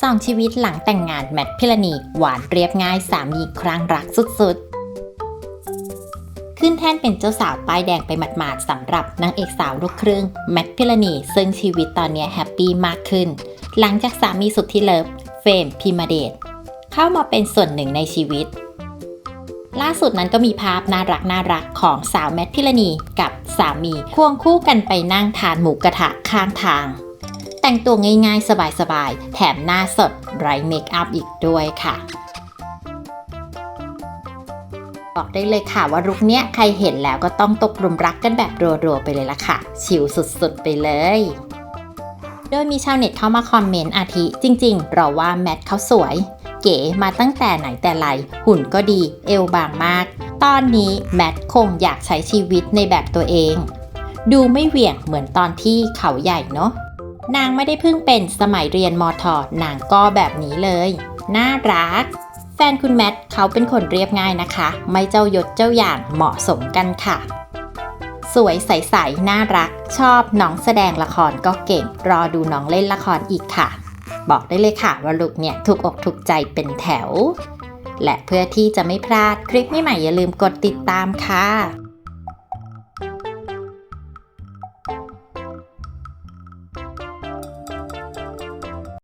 สองชีวิตหลังแต่งงานแมทพิรณี หวานเรียบง่ายสามีครั้งรักสุดๆ ขึ้นแท่นเป็นเจ้าสาวป้ายแดงไปหมาดๆสำหรับนางเอกสาวลูกครึ่งแมทพิรณี ซึ่งชีวิตตอนนี้แฮปปี้มากขึ้น หลังจากสามีสุดที่เลิฟเฟรมพิมาเดชเข้ามาเป็นส่วนหนึ่งในชีวิต ล่าสุดนั้นก็มีภาพน่ารักน่ารักของสาวแมทพิรณีกับสามีควงคู่กันไปนั่งทานหมูกระทะข้างทาง แต่งตัวง่ายๆ สบายๆ แถมหน้าสดไร้เมคอัพอีกด้วยค่ะ บอกได้เลยค่ะว่าลุคเนี้ยใครเห็นแล้วก็ต้องตกหลุมรักกันแบบรัวๆ ไปเลยละค่ะ ชิลสุดๆ ไปเลยโดยมีชาวเน็ตเข้ามาคอมเมนต์อาทิ จริง ๆ เราว่าแมทเขาสวย เก๋มาตั้งแต่ไหนแต่ไร หุ่นก็ดี เอวบางมาก ตอนนี้แมทคงอยากใช้ชีวิตในแบบตัวเอง ดูไม่เหวี่ยงเหมือนตอนที่เขาใหญ่เนาะ นางไม่ได้เพิ่งเป็นสมัยเรียนมอทอนางก็แบบนี้เลย น่ารัก แฟนคุณแมทเขาเป็นคนเรียบง่ายนะคะ ไม่เจ้ายศเจ้าอย่างเหมาะสมกันค่ะ สวยใสๆ น่ารัก ชอบน้องแสดงละครก็เก่ง รอดูน้องเล่นละครอีกค่ะ บอกได้เลยค่ะว่าลูกเนี่ยถูกอกถูกใจเป็นแถว และเพื่อที่จะไม่พลาดคลิปใหม่ๆอย่าลืมกดติดตามค่ะ